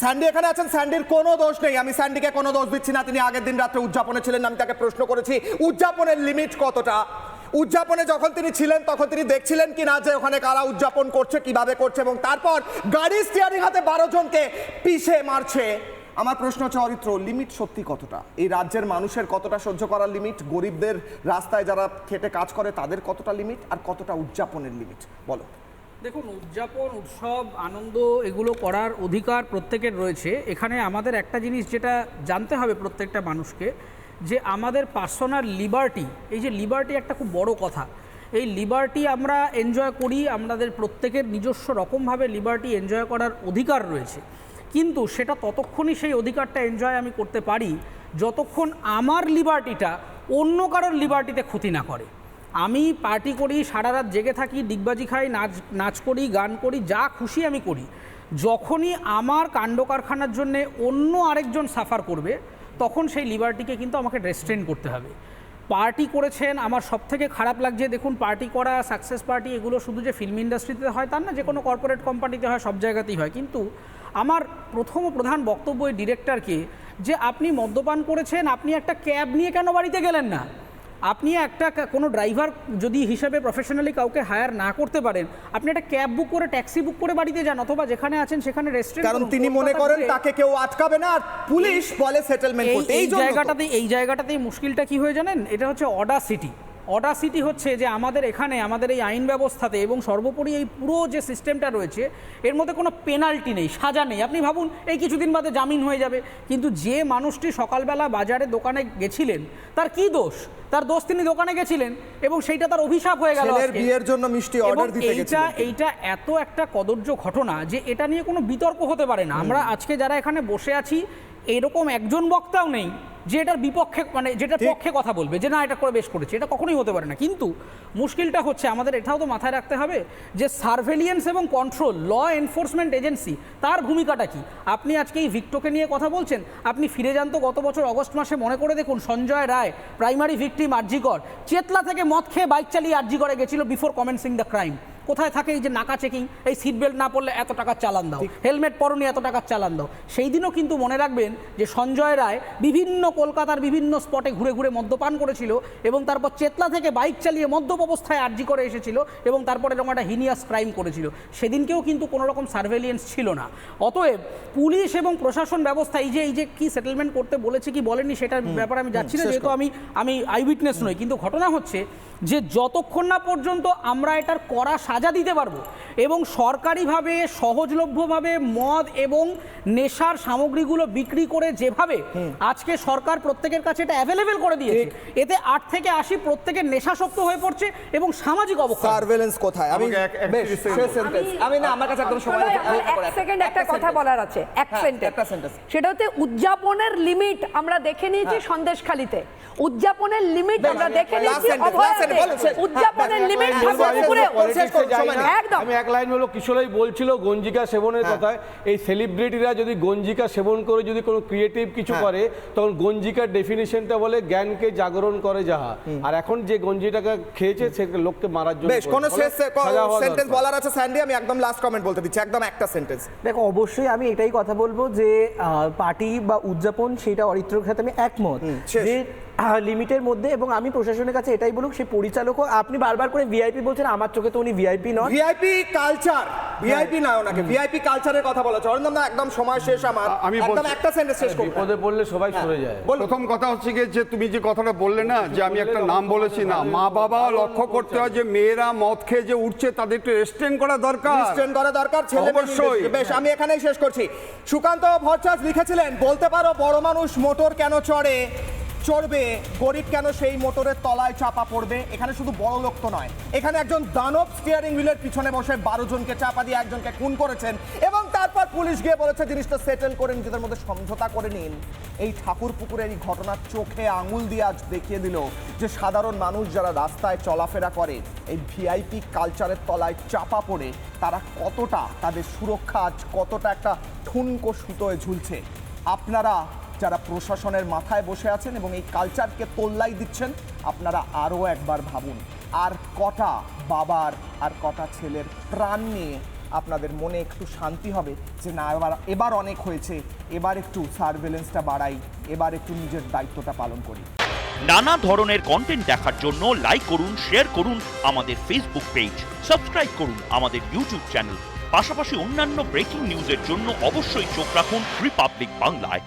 Sandy এখানে আছেন, স্যান্ডির কোনো দোষ নেই। আমি স্যান্ডিকে কোনো দোষ দিচ্ছি না। তিনি আগের দিন রাত্রে উদযাপনে ছিলেন, আমি তাকে প্রশ্ন করেছি, উদযাপনের লিমিট কতটা? উদযাপনে যখন তিনি ছিলেন, তখন তিনি দেখছিলেন কি না যে ওখানে কারা উদযাপন করছে, কীভাবে করছে, এবং তারপর গাড়ি স্টিয়ারিং হাতে বারো জনকে পিষে মারছে। আমার প্রশ্ন হচ্ছে, অরিত্র লিমিট সত্যি কতটা? এই রাজ্যের মানুষের কতটা সহ্য করার লিমিট গরিবদের রাস্তায় যারা খেটে কাজ করে, তাদের কতটা লিমিট আর কতটা উদযাপনের লিমিট বলো। দেখুন, উদযাপন, উৎসব, আনন্দ, এগুলো করার অধিকার প্রত্যেকের রয়েছে। এখানে আমাদের একটা জিনিস যেটা জানতে হবে প্রত্যেকটা মানুষকে, যে আমাদের পার্সোনাল লিবার্টি, এই যে লিবার্টি একটা খুব বড় কথা। এই লিবার্টি আমরা এনজয় করি, আমাদের প্রত্যেকের নিজস্ব রকমভাবে লিবার্টি এনজয় করার অধিকার রয়েছে। কিন্তু সেটা ততক্ষণই সেই অধিকারটা এনজয় আমি করতে পারি, যতক্ষণ আমার লিবার্টিটা অন্য কারোর লিবার্টিতে ক্ষতি না করে। আমি পার্টি করি, সারা রাত জেগে থাকি, ডিগবাজি খাই, নাচ নাচ করি, গান করি, যা খুশি আমি করি। যখনই আমার কাণ্ড কারখানার জন্য অন্য আরেকজন সাফার করবে, তখন সেই লিবার্টিকে কিন্তু আমাকে রেস্ট্রেন করতে হবে। পার্টি করেছেন, আমার সব থেকে খারাপ লাগছে, দেখুন পার্টি করা, সাকসেস পার্টি, এগুলো শুধু যে ফিল্ম ইন্ডাস্ট্রিতে হয় তার না, যে কোনো কর্পোরেট কোম্পানিতে হয়, সব জায়গাতেই হয়। কিন্তু আমার প্রথম প্রধান বক্তব্য ডিরেক্টরকে যে, আপনি মদ্যপান করেছেন, আপনি একটা ক্যাব নিয়ে কেন বাড়িতে গেলেন না? আপনি একটা কোনো ড্রাইভার যদি হিসাবে প্রফেশনালি কাউকে হায়ার না করতে পারেন আপনি একটা ক্যাব বুক করে ট্যাক্সি বুক করে বাড়িতে যান অথবা যেখানে আছেন সেখানে রেস্টুরেন্ট কারণ তিনি মনে করেন তাকে কেউ আটকাবে না আর পুলিশ বলে সেটেলমেন্ট এই করতে। এই জায়গাটাতে এই জায়গাটাতেই মুশকিলটা কি হয়ে জানেন? এটা হচ্ছে অডা সিটি অডা হচ্ছে যে আমাদের এখানে আমাদের এই আইন ব্যবস্থাতে এবং সর্বোপরি এই পুরো যে সিস্টেমটা রয়েছে এর মধ্যে কোনো পেনাল্টি নেই সাজা নেই। আপনি ভাবুন এই কিছুদিন বাদে জামিন হয়ে যাবে। কিন্তু যে মানুষটি সকালবেলা বাজারে দোকানে গেছিলেন তার কি দোষ? তার দোষ তিনি দোকানে গেছিলেন এবং সেইটা তার অভিশাপ হয়ে গেল বিয়ের জন্য মিষ্টি অর্ডার দিতে এইটা এইটা এত একটা কদর্য ঘটনা যে এটা নিয়ে কোনো বিতর্ক হতে পারে না। আমরা আজকে যারা এখানে বসে আছি এরকম একজন বক্তাও নেই যে এটার বিপক্ষে মানে যেটার পক্ষে কথা বলবে যে না এটা করে বেশ করেছে। এটা কখনোই হতে পারে না। কিন্তু মুশকিলটা হচ্ছে আমাদের এটাও তো মাথায় রাখতে হবে যে সার্ভেলিয়েন্স এবং কন্ট্রোল ল এনফোর্সমেন্ট এজেন্সি তার ভূমিকাটা কি? আপনি আজকে এই ভিক্টোকে নিয়ে কথা বলছেন আপনি ফিরে যান তো গত বছর অগস্ট মাসে মনে করে দেখুন সঞ্জয় রায় প্রাইমারি ভিকটিম আরজিকর চেতলা থেকে মদ খেয়ে বাইক চালিয়ে আরজিকরে গেছিল বিফোর কমেন্সিং দ্য ক্রাইম কোথায় থাকে এই যে নাকা চেকিং এই সিট বেল্ট না পড়লে এত টাকার চালান দাও। হেলমেট পরনি এত টাকার চালান দাও। সেই দিনও কিন্তু মনে রাখবেন যে সঞ্জয় রায় বিভিন্ন কলকাতার বিভিন্ন স্পটে ঘুরে ঘুরে মদ্যপান করেছিল এবং তারপর চেতলা থেকে বাইক চালিয়ে মদ্যপ অবস্থায় আর্জি করে এসেছিল এবং তারপরে এরকম একটা হিনিয়াস ক্রাইম করেছিল। সেদিনকেও কিন্তু কোনো রকম সার্ভেলিয়েন্স ছিল না। অতএব পুলিশ এবং প্রশাসন ব্যবস্থা এই যে এই যে কি সেটেলমেন্ট করতে বলেছে কি বলেনি সেটার ব্যাপারে আমি যাচ্ছি না যেহেতু আমি আমি আই উইটনেস নই। কিন্তু ঘটনা হচ্ছে যে যতক্ষণ না পর্যন্ত আমরা এটার কড়া সাজা দিতে পারব এবং সরকারিভাবে সহজলভ্যভাবে মদ এবং নেশার সামগ্রীগুলো বিক্রি করে যেভাবে আজকে সরকার প্রত্যেকের কাছে এটা অ্যাভেলেবেল করে দিয়েছে এতে আট থেকে আশি প্রত্যেকের নেশাসক্ত হয়ে পড়ছে এবং সামাজিক অবকাশ সার্ভেলেন্স কোথায় আমি আমি না আমার কাছে একদম সময় এক সেকেন্ড একটা কথা বলার আছে এক হ্যাঁ, সেন্টেন্স সেটা হচ্ছে উদযাপনের লিমিট আমরা দেখে নিয়েছি সন্দেশখালিতে উদযাপনের লিমিট আমরা দেখে নিয়েছি। উদযাপনের হ্যাঁ, লিমিট এক আমি এক লাইন হলো কিশোরই বলছিল গঞ্জিকা সেবনের হ্যাঁ। কথায় এই সেলিব্রিটিরা যদি গঞ্জিকা সেবন করে যদি কোনো ক্রিয়েটিভ কিছু হ্যাঁ। করে তখন গঞ্জিকার ডেফিনিশনটা বলে জ্ঞানকে জাগরণ করে যাহা। আর এখন যে গঞ্জিটাকে খেয়েছে সে লোককে মারার জন্য বেশ কোন শেষ সেন্টেন্স বলার আছে স্যান্ডি আমি একদম লাস্ট কমেন্ট বলতে দিচ্ছি একদম একটা সেন্টেন্স দেখো অবশ্যই আমি এটাই কথা বলব যে পার্টি বা উদযাপন সেটা অরিত্রর সাথে আমি একমত যে লিমিটের মধ্যে এবং আমি প্রশাসনের কাছে এটাই বলুক সেই পরিচালকও আপনি বারবার করে ভিআইপি বলছেন আমার চোখে তো উনি ভিআইপি নন। ভিআইপি কালচার ভিআইপি না ওনাকে ভিআইপি কালচারের কথা বলা। অরিন্দম না একদম সময় শেষ আমার। আমি একদম একটা সেন্টেন্স শেষ করুন বিপদে পড়লে সবাই সরে যায়। প্রথম কথা হচ্ছে কি যে তুমি যে কথাটা বললে না যে আমি একটা নাম বলেছি না মা বাবা লক্ষ্য করতে হয় যে মেয়েরা মদ খেয়ে যে উঠছে তাদের একটু রেস্টেন করা দরকার। রিস্ট্রেন করা দরকার ছেলে অবশ্যই। বেশ আমি এখানেই শেষ করছি। সুকান্ত ভট্টাচ লিখেছিলেন বলতে পারো বড় মানুষ মোটর কেন চড়ে? চড়বে। গরিব কেন সেই মোটরের তলায় চাপা পড়বে? এখানে শুধু বড় লোক তো নয়। এখানে একজন দানব স্টিয়ারিং হুইলের পিছনে বসে বারো জনকে চাপা দিয়ে একজনকে খুন করেছেন এবং তারপর পুলিশ গিয়ে বলেছে, জিনিসটা সেটেল করে নিজেদের মধ্যে সমঝোতা করে নিন। এই ঠাকুর পুকুরের এই ঘটনার চোখে আঙুল দিয়ে আজ দেখিয়ে দিল যে সাধারণ মানুষ যারা রাস্তায় চলাফেরা করে, এই ভিআইপি কালচারের তলায় চাপা পড়ে, তারা কতটা তাদের সুরক্ষা আজ কতটা একটা ঠুনকো সুতোয় ঝুলছে? আপনারা যারা প্রশাসনের মাথায় বসে আছেন এবং এই কালচারকে তোল্লাই দিচ্ছেন, আপনারা আরও একবার ভাবুন, আর কটা বাবার আর কটা ছেলের প্রাণ নিয়ে আপনাদের মনে একটু শান্তি হবে যে না, এবার এবার অনেক হয়েছে, এবার একটু সার্ভেলেন্সটা বাড়াই, এবার একটু নিজের দায়িত্বটা পালন করি। নানা ধরনের কন্টেন্ট দেখার জন্য লাইক করুন শেয়ার করুন আমাদের ফেসবুক পেজ সাবস্ক্রাইব করুন আমাদের ইউটিউব চ্যানেল পাশাপাশি অন্যান্য ব্রেকিং নিউজের জন্য অবশ্যই চোখ রাখুন রিপাবলিক বাংলায়